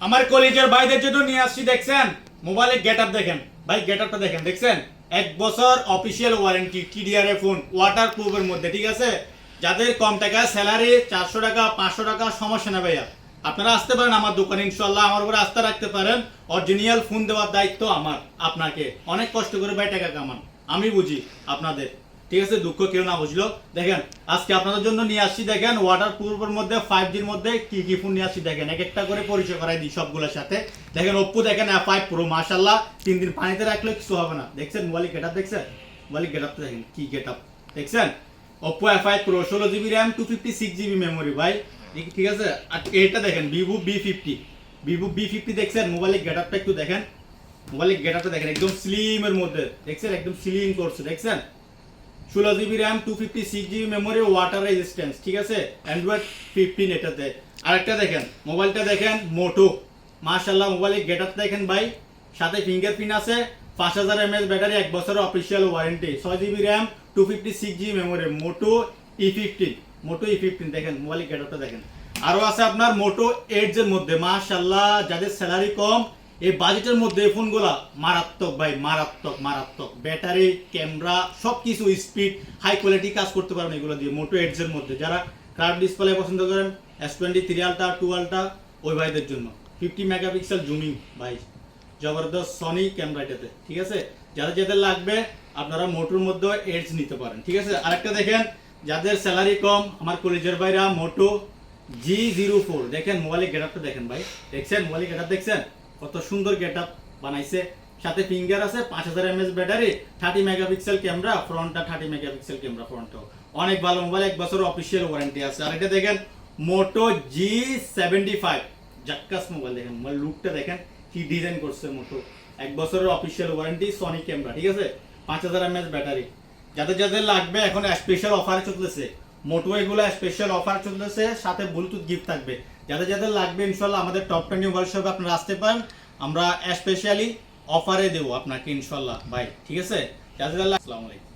আমার কলেজের ভাইদের জন্য নিয়ে আসছি, দেখছেন? মোবাইলে গেট আপ দেখেন। ভাই গেট আপটা দেখেন, দেখছেন? এক বছর অফিসিয়াল ওয়ারেন্টি টিডিআর ফোন ওয়াটার প্রুফের মধ্যে, ঠিক আছে? যাদের কম টাকা স্যালারি চারশো টাকা, পাঁচশো টাকা, সমস্যা না ভাইয়া। আপনারা আসতে পারেন আমার দোকানে ইনশাল্লাহ আমার উপরে আস্থা রাখতে পারেন। অরিজিনাল ফোন দেওয়ার দায়িত্ব আমার, আপনাকে। অনেক কষ্ট করে ভাই টাকা কামান। আমি বুঝি আপনাদের। ঠিক আছে? দুঃখ কেউ না বুঝলো। দেখেন, আজকে আপনাদের জন্য নিয়ে আসছি, দেখেন ওয়াটার প্রুফের মধ্যে ফাইভ জির মধ্যে কি কি ফোন নিয়ে আসছি, দেখেন, এক একটা করে পরিচয় করাই দিই সবগুলোর সাথে। দেখেন ওপ্পো দেখেন ফাইভ প্রো মার্শাল্লাহ তিন দিন পানিতে রাখলে কিছু হবে না। দেখছেন, মোবাইল গেট আপ দেখছেন? মোবাইল গেট আপ দেখেন, কি গেট আপ দেখছেন? ওপ্পো এফ ফাইভ প্রো ষোলো GB RAM two fifty six GB memory ভাই। ঠিক- ঠিক আছে? আর এটা দেখেন Vivo B fifty Vivo B fifty দেখছেন? মোবাইলের গেট আপটা একটু দেখেন। মোবাইলের গেট আপটা দেখেন, একদম স্লিমের মধ্যে। দেখছেন? একদম স্লিম করছে, দেখছেন? ষোলো GB RAM two fifty six GB memory water resistance ঠিক আছে? অ্যান্ড্রয়েড ফিফটিন এটাতে। আরেকটা দেখেন, মোবাইলটা দেখেন, মোটো। মাশাল্লাহ মোবাইলের গেট আপ দেখেন ভাই। সাথে ফিঙ্গারপ্রিন্ট আছে, পাঁচ হাজার এমএস ব্যাটারি, এক বছরের অফিসিয়াল ওয়ারেন্টি ছয় GB RAM two fifty six GB memory Moto E fifteen Moto E fifteen দেখেন মোবাইলের গেট আপটা দেখেন। আরও আছে আপনার মোটো এইটস এর মধ্যে। মাশাল্লাহ যাদের স্যালারি কম এই বাজেটের মধ্যে ফোনগুলা মারাত্মক ভাই, মারাত্মক মারাত্মক। ব্যাটারি, ক্যামেরা সব কিছু স্পিড হাই কোয়ালিটি কাজ করতে পারেন এগুলো দিয়ে, মোটো এডসের মধ্যে। যারা কার্ভ ডিসপ্লে পছন্দ করেন S twenty three ultra two ultra ওই ভাইদের জন্য। ফিফটি মেগাপিক্সেল জুমিং ভাই। জবরদস্ত সনি ক্যামেরা এটাতে, ঠিক আছে? যাদের যাদের লাগবে, আপনারা মোটোর মধ্যে এডস নিতে পারেন, ঠিক আছে? আরেকটা দেখেন, যাদের স্যালারি কম, আমার কলেজের বাইরা মোটো জি জিরো ফোর দেখেন মোবাইলের গেট আপটা দেখেন ভাই। দেখছেন? মোবাইলের গেট আপ দেখছেন? কত সুন্দর গেট বানাইছে। সাথে ফিঙ্গার আছে, পাঁচ হাজার mAh battery, thirty megapixel camera, ফ্রন্টটা thirty megapixel camera ফ্রন্টটাও অনেক ভালো মোবাইল এক বছর অফিসিয়াল ওয়ারেন্টি আছে। আর এটা দেখেন মোটো জি সেভেন্টি ফাইভ জাক্কাস মোবাইল দেখেন। মোবাইল লুকটা দেখেন, কি ডিজাইন করছে মোটো এক বছরের অফিসিয়াল ওয়ারেন্টি সনি ক্যামেরা, ঠিক আছে? পাঁচ হাজার এমএস ব্যাটারি। যাদের যাদের লাগবে, এখন স্পেশাল অফার চলতেছে। মোটো এগুলো স্পেশাল অফার চলতেছে, সাথে ব্লুটুথ গিফট থাকবে। যাদের যাদের লাগবে ইনশাল্লাহ আমাদের টপ টেন মোবাইল শপে আপনারা আসতে পারেন। আমরা স্পেশালি অফারে দেবো আপনাকে ইনশাল্লাহ ভাই, ঠিক আছে? যাদের আসসালামু আলাইকুম।